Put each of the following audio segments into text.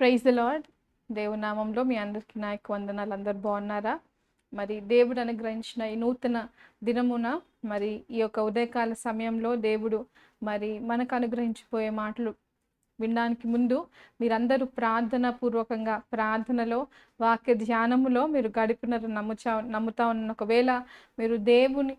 Praise the lord. దేవుని నామంలో మీ అందరికీ నాయక వందనాలు. అందరు బాగున్నారా? మరి దేవుడు అనుగ్రహించిన ఈ నూతన దినమున మరి ఈ యొక్క ఉదయకాల సమయంలో దేవుడు మరి మనకు అనుగ్రహించిపోయే మాటలు వినడానికి ముందు మీరందరూ ప్రార్థన పూర్వకంగా ప్రార్థనలో వాక్య ధ్యానములో మీరు గడిపినారు నమ్ముచా నమ్ముతా ఉన్న ఒకవేళ మీరు దేవుని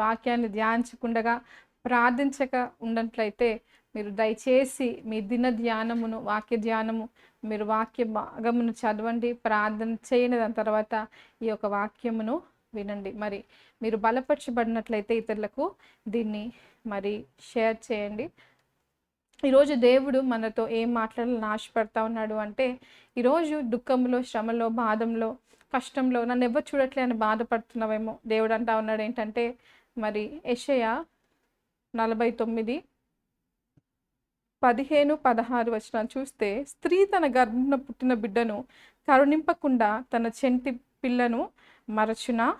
వాక్యాన్ని ధ్యానించకుండగా ప్రార్థించక ఉన్నట్లయితే మీరు దయచేసి మీ దిన ధ్యానమును వాక్య ధ్యానము మీరు వాక్య భాగమును చదవండి ప్రార్థన చేయండి దాని తర్వాత ఈ యొక్క వాక్యమును వినండి. మరి మీరు బలపరచబడినట్లయితే ఇతరులకు దీన్ని మరి షేర్ చేయండి. ఈరోజు దేవుడు మనతో ఏం మాట్లాడాలని ఆశపడతా ఉన్నాడు అంటే ఈరోజు దుఃఖంలో శ్రమలో బాధంలో కష్టంలో నన్ను ఎవరు చూడట్లే అని బాధపడుతున్నావేమో దేవుడు అంటా ఉన్నాడు. ఏంటంటే మరి యెషయ నలభై తొమ్మిది పదిహేను పదహారు వచనాలు చూస్తే స్త్రీ తన గర్భంలో పుట్టిన బిడ్డను కరుణింపకుండా తన చెంటి పిల్లను మరచునా?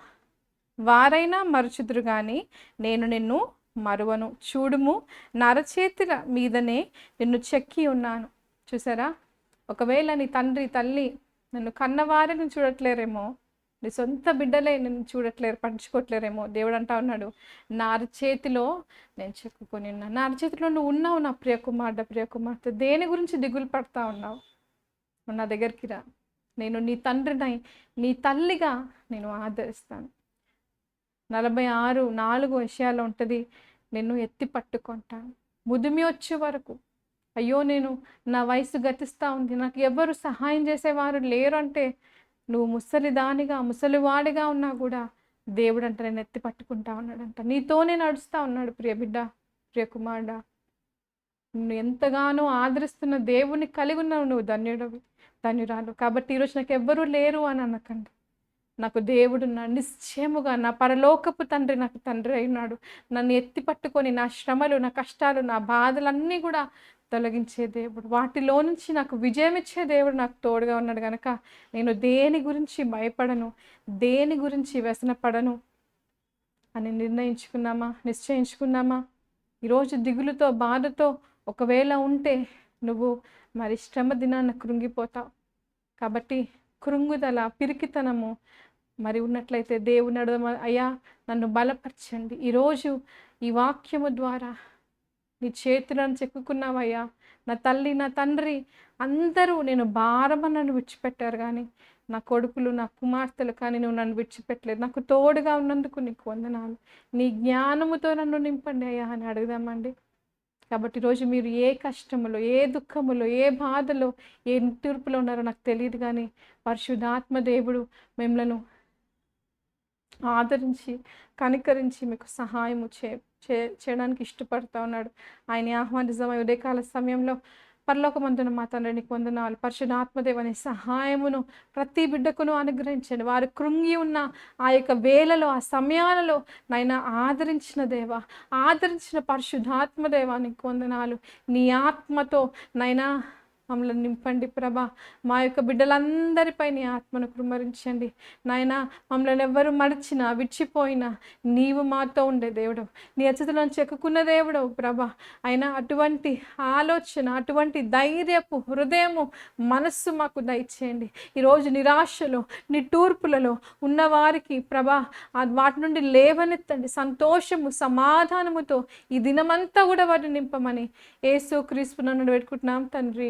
వారైనా మరచుదురు కానీ నేను నిన్ను మరువను. చూడుము నరచేతుల మీదనే నిన్ను చెక్కి ఉన్నాను. చూసారా? ఒకవేళ నీ తండ్రి తల్లి నన్ను కన్నవారిని చూడట్లేరేమో నీ సొంత బిడ్డలే నేను చూడట్లేరు పంచుకోవట్లేరేమో దేవుడు అంటా ఉన్నాడు నా చేతిలో నేను చెక్కుకొని ఉన్నాను నా అరచేతిలో నువ్వు ఉన్నావు నా ప్రియ కుమార్తె ప్రియ కుమార్తె. దేని గురించి దిగులు పడతా ఉన్నావు? నువ్వు నా దగ్గరికి రా. నేను నీ తండ్రినై నీ తల్లిగా నేను ఆదరిస్తాను. నలభై ఆరు నాలుగు విషయాలు ఉంటుంది నిన్ను ఎత్తి పట్టుకుంటాను. ముదిమి వచ్చే వరకు. అయ్యో నేను నా వయసు గతిస్తూ ఉంది. నాకు ఎవరు సహాయం చేసేవారు లేరు అంటే నువ్వు ముసలిదానిగా ముసలివాడిగా ఉన్నా కూడా దేవుడు అంట నేను ఎత్తి పట్టుకుంటా ఉన్నాడంట. నీతోనే నడుస్తా ఉన్నాడు ప్రియ బిడ్డ ప్రియ కుమారుడా. ఎంతగానో ఆదరిస్తున్న దేవుని కలిగి ఉన్నావు నువ్వు ధన్యుడవి ధన్యురాలు. కాబట్టి ఈరోజు నాకు ఎవ్వరూ లేరు అని అనకండి. నాకు దేవుడు నా నిశ్చయముగా నా పరలోకపు తండ్రి నాకు తండ్రి అయినాడు. నన్ను ఎత్తి పట్టుకొని నా శ్రమలు నా కష్టాలు నా బాధలన్నీ కూడా తొలగించే దేవుడు. వాటిలో నుంచి నాకు విజయం ఇచ్చే దేవుడు నాకు తోడుగా ఉన్నాడు కనుక నేను దేని గురించి భయపడను దేని గురించి వ్యసనపడను అని నిర్ణయించుకున్నామా నిశ్చయించుకున్నామా? ఈరోజు దిగులుతో బాధతో ఒకవేళ ఉంటే నువ్వు మరి శ్రమ దినాన కృంగిపోతావు. కాబట్టి కృంగుదల పిరికితనము మరి ఉన్నట్లయితే దేవుని అడగ అయ్యా నన్ను బలపరచండి. ఈరోజు ఈ వాక్యము ద్వారా నీ చేతులను చెక్కుకున్నావయ్యా. నా తల్లి నా తండ్రి అందరూ నేను భారమ నన్ను విడిచిపెట్టారు కానీ నా కొడుకులు నా కుమార్తెలు కానీ నువ్వు నన్ను విడిచిపెట్టలేదు. నాకు తోడుగా ఉన్నందుకు నీకు వందనాలు. నీ జ్ఞానముతో నన్ను నింపండి అయ్యా అని అడుగుదామండి. కాబట్టి ఈరోజు మీరు ఏ కష్టములో ఏ దుఃఖములో ఏ బాధలో ఏ నిట్టూర్పులో ఉన్నారో నాకు తెలియదు కానీ పరిశుద్ధాత్మ దేవుడు మిమ్మలను ఆదరించి కనికరించి మీకు సహాయము చే చే చేయడానికి ఇష్టపడుతూ ఉన్నాడు. ఆయన ఆహ్వానిజమై ఉదయకాల సమయంలో పరలోకమందున మా తండ్రి నీకు వందనాలు. పరిశుధాత్మదేవని సహాయమును ప్రతి బిడ్డకును అనుగ్రహించండి. వారు కృంగి ఉన్న ఆ యొక్క వేళలో ఆ సమయాలలో నైనా ఆదరించిన దేవ ఆదరించిన పరిశుద్ధాత్మదేవానికి పొందనాలు వందనాలు. నీ ఆత్మతో నైనా మమ్మల్ని నింపండి ప్రభా. మా యొక్క బిడ్డలందరిపై నీ ఆత్మను కుమరించండి నాయన మమ్మల్ని ఎవ్వరు మడిచినా విడిచిపోయినా నీవు మాతో ఉండే దేవుడు నీ అచ్చతలను చెక్కుకున్న దేవుడు ప్రభా. అయినా అటువంటి ఆలోచన అటువంటి ధైర్యపు హృదయము మనస్సు మాకు దయచేయండి. ఈరోజు నిరాశలో నిట్టూర్పులలో ఉన్నవారికి ప్రభా వాటి నుండి లేవనెత్తండి. సంతోషము సమాధానముతో ఈ దినమంతా కూడా వాటిని నింపమని ఏసు క్రీస్తు నన్ను పెట్టుకుంటున్నాం తండ్రి.